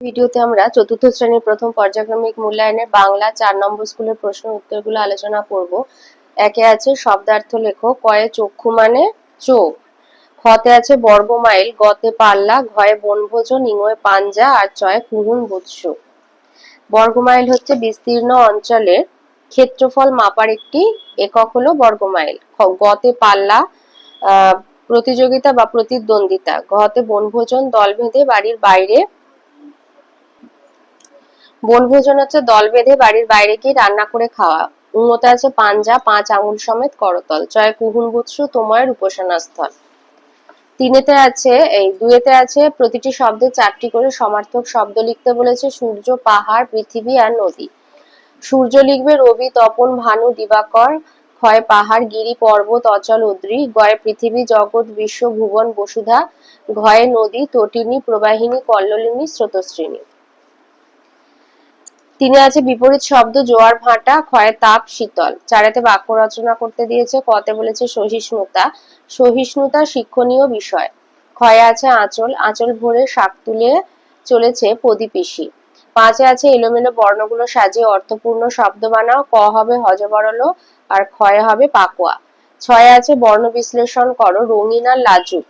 ভিডিওতে আমরা চতুর্থ শ্রেণির প্রথম পর্যায়ক্রমিক মূল্যায়নের বাংলা চার নম্বর স্কুলের প্রশ্ন উত্তরগুলো আলোচনা করব। একে আছে শব্দার্থ লেখো কয়ে চক্ষু মানে চোখ খতে আছে বর্গমাইল গতে পাল্লা ঘয়ে বনভোজন ইঙয়ে পাঞ্জা, আর চয়ে কুহুন বৎস বর্গমাইল হচ্ছে বিস্তীর্ণ অঞ্চলের ক্ষেত্রফল মাপার একটি একক হলো বর্গমাইল। খ- গতে পাল্লা প্রতিযোগিতা বা প্রতিদ্বন্দ্বিতা ঘতে বনভোজন, দল বেঁধে বাড়ির বাইরে বনভোজন হচ্ছে দল বেঁধে বাড়ির বাইরে গিয়ে রান্না করে খাওয়া। উন্নত আছে পাঞ্জা, পাঁচ আঙুল সমেত করতল। জয় কুহুন বুৎসু তোমায়ের উপাসনা স্থল তিনেতে আছে, এই দুয়েতে আছে প্রতিটি শব্দে চারটি করে সমার্থক শব্দ লিখতে বলেছে সূর্য, পাহাড়, পৃথিবী আর নদী। সূর্য লিখবে রবি, তপন, ভানু, দিবাকর, ক্ষয়, পাহাড়, গিরি, পর্বত, অচল, উদ্রি, গয়ে, পৃথিবী, জগৎ, বিশ্ব, ভুবন, বসুধা, ঘয়ে, নদী, তটিনী, প্রবাহিনী, কল্লোলিনী স্রোতস্বিনী তিনি আছে বিপরীত শব্দ, জোয়ার, ভাটা ক্ষয় তাপ, শীতল। চারেতে বাক্য রচনা করতে দিয়েছে, কতে বলেছে সহিষ্ণুতা। সহিষ্ণুতা শিক্ষণীয় বিষয়। ক্ষয়ে আছে আঁচল আঁচল ভরে শাক তুলে চলেছে প্রদীপিসি পাঁচে আছে এলোমেলো বর্ণগুলো সাজিয়ে অর্থপূর্ণ শব্দ বানাও, ক হবে হজবরল আর ক্ষয় হবে পাকোয়া। ছয়ে আছে বর্ণ বিশ্লেষণ করো, রঙিন আর লাজুক।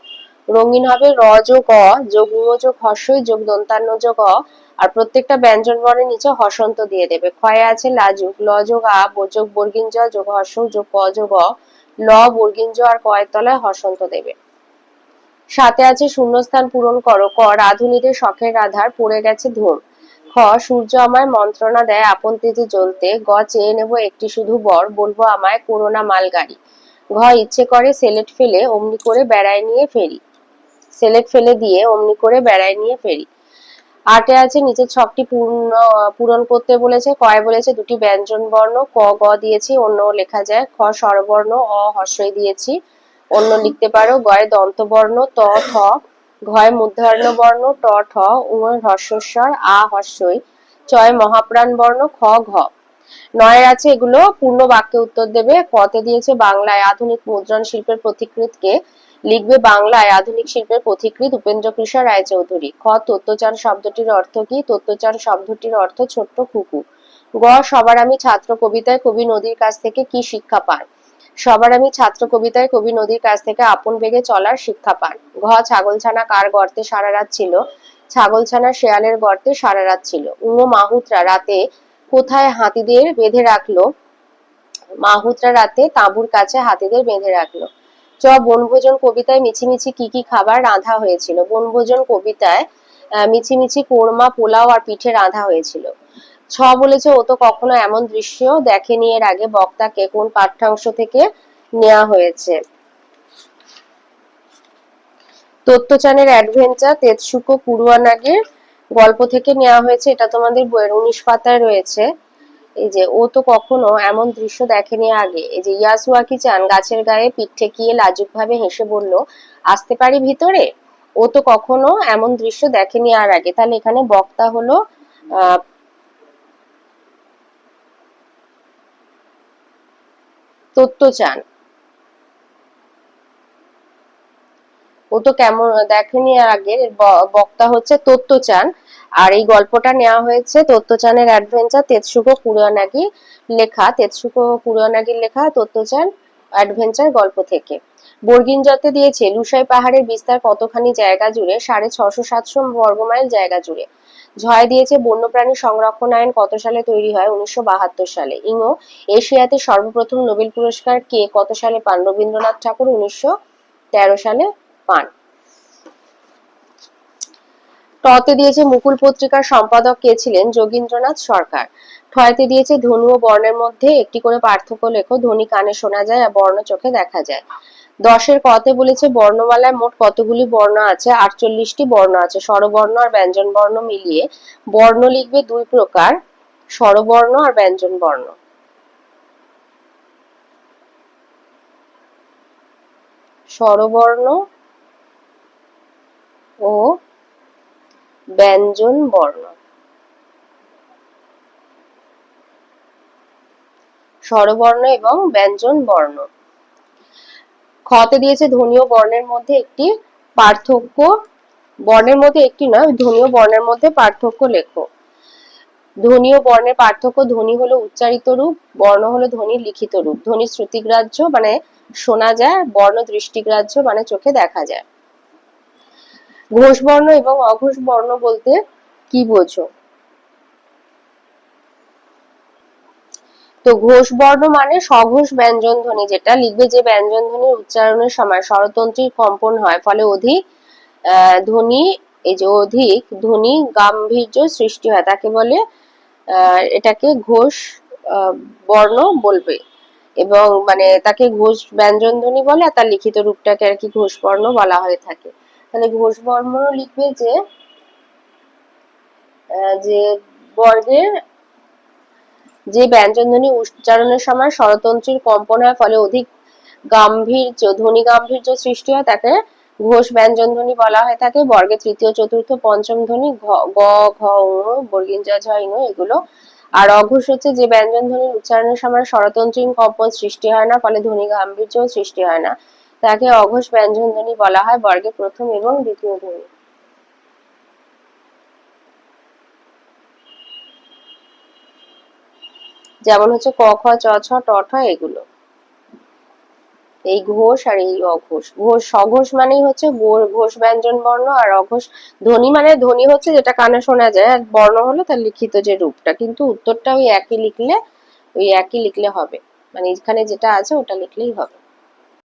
রঙিন হবে, র যোগ অ, যোগ যোগ হর্ষই, যোগ দন্তান্ন যোগ অ, আর প্রত্যেকটা ব্যঞ্জন বর্ণের নিচে হসন্ত দিয়ে দেবে। ক্ষয়ে আছে লাজুক ল যোগ আ যোগ বর্গিন জ, যোগ হর্ষ, যোগ ক যোগ অ, ল বর্গিন জ আর কয়ের তলায় হসন্ত দেবে। সাথে আছে শূন্যস্থান পূরণ করো, ক রাধুনীদের শখের রাধার পড়ে গেছে ধূম। খ, সূর্য আমায় মন্ত্রণা দেয়, আপন তেজে জ্বলতে। গ, চেয়ে নেব একটি শুধু বর, বলব আমায় করোনা মালগাড়ি। ঘ, ইচ্ছে করে সেলেট ফেলে, অমনি করে বেড়ায় নিয়ে ফেরি। সেলেট ফেলে দিয়ে অমনি করে বেড়ায় নিয়ে ফেরি। আটে আছে নিচের ছকটি পূর্ণ, পূরণ করতে বলেছে, কয় বলেছে, দুটি ব্যঞ্জন বর্ণ, ক, গ দিয়েছি অন্য লেখা যায়, খ স্বরবর্ণ, অ হর্ষই দিয়েছি, অন্য লিখতে পারো, গয়ে দন্তবর্ণ, ত থ ঘয় মূর্ধন্য বর্ণ, ট, ঠ উময় হর্ষস্বর, আ হর্ষই চয় মহাপ্রাণ বর্ণ, খ, ঘ। নয়ের আছে এগুলো, পূর্ণ বাক্যে উত্তর দেবে কতে দিয়েছে বাংলায় আধুনিক মুদ্রণ শিল্পের প্রতিকৃতকে লিখবে বাংলায় আধুনিক শিল্পের পথিকৃৎ উপেন্দ্র কৃষ্ণ রায়চৌধুরী। খ তত্ত্বচান শব্দটির অর্থ কি? তত্ত্বচান শব্দটির অর্থ ছোট্ট কুকু গ, সবার আমি ছাত্র কবিতায় কবি নদীর কাছ থেকে কি শিক্ষা পান সবার আমি ছাত্র কবিতায় কবি নদীর কাছ থেকে আপন বেগে চলার শিক্ষা পান ঘ, ছাগলছানা কার গর্তে সারা রাত ছিল? ছাগলছানা শেয়ালের গর্তে সারা রাত ছিল। উম মাহুতরা রাতে কোথায় হাতিদের বেঁধে রাখল? মাহুতরা রাতে তাঁবুর কাছে হাতিদের বেঁধে রাখল। চ, বনভোজন কবিতায় মিছিমিছি কি কি খাবার রাঁধা হয়েছিল? বনভোজন কবিতায় মিছিমিছি কোরমা, পোলাও আর পিঠে রাঁধা হয়েছিল। ছ বলেছে, ও তো কখনো এমন দৃশ্য দেখেনি। এর আগে বক্তাকে কোন পাঠ্যাংশ থেকে নেওয়া হয়েছে? তত্ত্বচানের অ্যাডভেঞ্চার তেতসুকো কুরুয়ানাগের গল্প থেকে নেওয়া হয়েছে। এটা তোমাদের বইয়ের উনিশ পাতায় রয়েছে। এই যে, ও তো কখনো এমন দৃশ্য দেখেনি আগে। এই যে চান গাছের গায়ে পিঠ ঠেকিয়ে হেসে বলল, আসতে পারি ভিতরে? ও তো কখনো এমন দৃশ্য দেখেনি আর আগে। তাহলে এখানে বক্তা হলো, আহ তত্ত্বচান ও তো কেমন দেখেনি বক্তা হচ্ছে তত্ত্বচান আর এই গল্পটা নেওয়া হয়েছে তত্ত্বচানের অ্যাডভেঞ্চার তেতসুকো কুরোয়ানাগি লেখা তেতসুকো কুরোয়ানাগির লেখা তত্ত্বচান অ্যাডভেঞ্চার গল্প থেকে। বর্গিন যতে দিয়েছে, লুসাই পাহাড়ের বিস্তার কতখানি জায়গা জুড়ে? সাড়ে ছশো সাতশো বর্গমাইল জায়গা জুড়ে। ঝয় দিয়েছে, বন্যপ্রাণী সংরক্ষণ আইন কত সালে তৈরি হয়? উনিশশো বাহাত্তর সালে। ইংও, এশিয়াতে সর্বপ্রথম নোবেল পুরস্কার কে কত সালে পান? রবীন্দ্রনাথ ঠাকুর উনিশশো তেরো সালে পান। টতে দিয়েছে মুকুল পত্রিকার সম্পাদক কে ছিলেন যোগীন্দ্রনাথ সরকার। ঠয়তে দিয়েছে ধনু ও বর্ণের মধ্যে একটি করে পার্থক্য লেখো ধ্বনি কানে শোনা যায় আর বর্ণ চোখে দেখা যায়। দশের কতে বলেছে বর্ণমালায় মোট কতগুলি বর্ণ আছে? আটচল্লিশটি বর্ণ আছে। স্বরবর্ণ আর ব্যঞ্জন বর্ণ মিলিয়ে বর্ণ লিখবে দুই প্রকার, স্বরবর্ণ আর ব্যঞ্জন বর্ণ স্বরবর্ণ ও ব্যঞ্জন বর্ণ। স্বরবর্ণ এবং ব্যঞ্জন বর্ণ। খতে দিয়েছে ধ্বনি ও বর্ণের মধ্যে একটি পার্থক্য। বর্ণের মধ্যে একটি নয় ধ্বনি ও বর্ণের মধ্যে পার্থক্য লেখো। ধ্বনি ও বর্ণের পার্থক্য ধ্বনি হলো উচ্চারিত রূপ, বর্ণ হলো ধ্বনির লিখিত রূপ। ধ্বনি শ্রুতিগ্রাহ্য মানে শোনা যায়, বর্ণ দৃষ্টিগ্রাহ্য মানে চোখে দেখা যায়। ঘোষ বর্ণ এবং অঘোষ বর্ণ বলতে কি বোঝো? তো ঘোষ বর্ণ মানে সঘোষ ব্যঞ্জন ধ্বনি, যেটা লিখবে যে ব্যঞ্জন ধ্বনির উচ্চারণের সময় স্বরতন্ত্রীর কম্পন হয়, ফলে অধিক ধ্বনি, এই যে অধিক ধ্বনি গাম্ভীর্য সৃষ্টি হয়, তাকে বলে এটাকে ঘোষ বর্ণ বলবে। এবং মানে তাকে ঘোষ ব্যঞ্জন ধ্বনি বলে, আর তার লিখিত রূপটাকে আর কি ঘোষ বর্ণ বলা হয়ে থাকে। তাহলে ঘোষ বর্ণ লিখবে যে যে বর্গের যে ব্যঞ্জনধ্বনি উচ্চারণের সময় স্বরতন্ত্রীর কম্পন হয় ফলে অধিক গাম্ভীর্য, ধ্বনি গাম্ভীর্য সৃষ্টি হয়, তাকে ঘোষ ব্যঞ্জন ধ্বনি বলা হয়ে থাকে। বর্গে তৃতীয়, চতুর্থ, পঞ্চম ধ্বনি গ, ঘ, ঙ বর্গিন জ ঝ এগুলো। আর অঘোষ হচ্ছে যে ব্যঞ্জন ধ্বনির উচ্চারণের সময় স্বরতন্ত্রীর কম্পন সৃষ্টি হয় না, ফলে ধ্বনি গাম্ভীর্য সৃষ্টি হয় না। তাকে অঘোষ ব্যঞ্জন ধ্বনি বলা হয়, বর্গে প্রথম এবং দ্বিতীয় ধ্বনি। যেমন হচ্ছে ক, খ, চ, ছ, ট, ঠ, এগুলো। এই ঘোষ আর এই অঘোষ। ঘোষ, সঘোষ মানেই হচ্ছে ঘোষ ব্যঞ্জন বর্ণ আর অঘোষ ধ্বনি মানে ধ্বনি হচ্ছে যেটা কানে শোনা যায়, আর বর্ণ হলো তার লিখিত যে রূপটা। কিন্তু উত্তরটা ওই একই লিখলে, ওই একই লিখলে হবে। মানে এখানে যেটা আছে ওটা লিখলেই হবে।